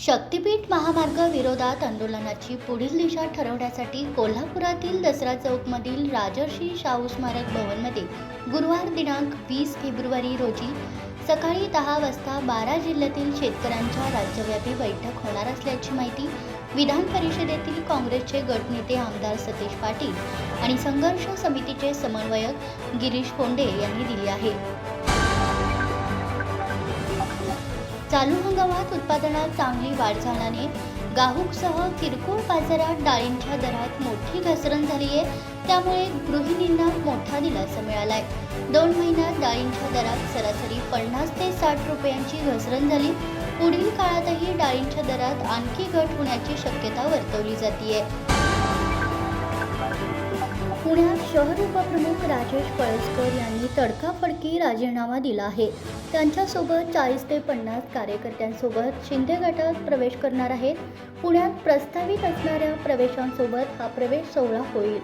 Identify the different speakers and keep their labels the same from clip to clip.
Speaker 1: शक्तिपीठ महामार्ग विरोधात आंदोलनाची पुढील दिशा ठरवण्यासाठी कोल्हापुरातील दसरा चौकमधील राजर्षी शाहू स्मारक भवनमध्ये गुरुवार दिनांक वीस फेब्रुवारी रोजी सकाळी दहा वाजता बारा जिल्ह्यातील शेतकऱ्यांच्या राज्यव्यापी बैठक होणार असल्याची माहिती विधान परिषदेतील काँग्रेसचे गटनेते आमदार सतीश पाटील आणि संघर्ष समितीचे समन्वयक गिरीश कोंडे यांनी दिली आहे. चालू हंगामात उत्पादनात चांगली वाढ झाल्याने गाहूकसह किरकोळ बाजारात डाळींच्या दरात मोठी घसरण झाली आहे. त्यामुळे गृहिणींना मोठा दिलासा मिळालाय. दोन महिन्यात डाळींच्या दरात सरासरी पन्नास ते साठ रुपयांची घसरण झाली. पुढील काळातही डाळींच्या दरात आणखी घट होण्याची शक्यता वर्तवली जाते पुण्यात शहर उपप्रमुख राजेश पळसकर यांनी तडकाफडकी राजीनामा दिला आहे. त्यांच्यासोबत चाळीस ते पन्नास कार्यकर्त्यांसोबत शिंदे गटात प्रवेश करणार आहेत. पुण्यात प्रस्तावित असणाऱ्या प्रवेशांसोबत हा प्रवेश सोहळा होईल.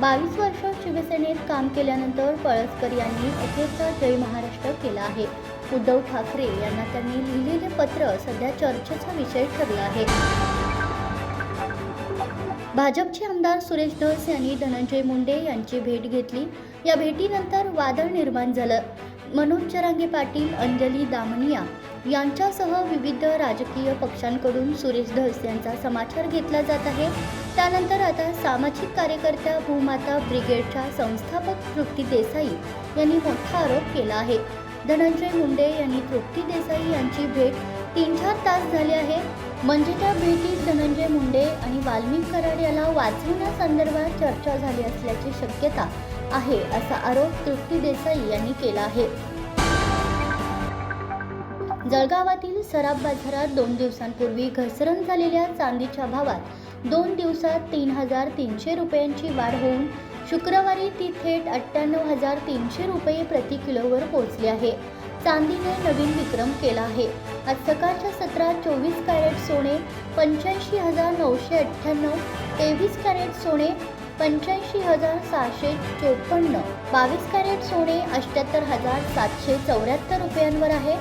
Speaker 1: बावीस वर्ष शिवसेनेत काम केल्यानंतर पळसकर यांनी अखेरचा जय महाराष्ट्र केला आहे. उद्धव ठाकरे यांना त्यांनी लिहिलेले पत्र सध्या चर्चेचा विषय ठरला आहे. भाजपचे आमदार सुरेश धस यांनी धनंजय मुंडे यांची भेट घेतली. या भेटीनंतर वादळ निर्माण झालं. मनोज जरांगे पाटील अंजली दामनिया यांच्यासह विविध राजकीय पक्षांकडून सुरेश धस यांचा समाचार घेतला जात आहे. त्यानंतर आता सामाजिक कार्यकर्त्या भूमाता ब्रिगेडच्या संस्थापक तृप्ती देसाई यांनी मोठा आरोप केला आहे. धनंजय मुंडे यांनी तृप्ती देसाई यांची भेट तीन चार तास झाले आहे. म्हणजे त्या भेटीत धनंजय मुंडे आणि वाल्मिक कराड याला वाचवण्यासंदर्भात चर्चा झाली असल्याची शक्यता आहे असा आरोप तृप्ती देसाई यांनी केला आहे. जळगावातील सराफ बाजारात दोन दिवसांपूर्वी घसरण झालेल्या चांदीच्या भावात दोन दिवसात तीन हजार तीनशे रुपयांची वाढ होऊन शुक्रवारी ती थेट अठ्ठ्याण्णव हजार तीनशे रुपये प्रति किलोवर पोहोचली आहे. चांदीने नवीन विक्रम केला आहे. आज सकाळच्या सत्रात चोवीस कॅरेट सोने पंच्याऐंशी हजार नऊशे अठ्ठ्याण्णव तेवीस कॅरेट सोने पंच्याऐंशी हजार सहाशे चोपन्न बावीस कॅरेट सोने अठ्ठ्याहत्तर हजार सातशे चौऱ्याहत्तर रुपयांवर आहे.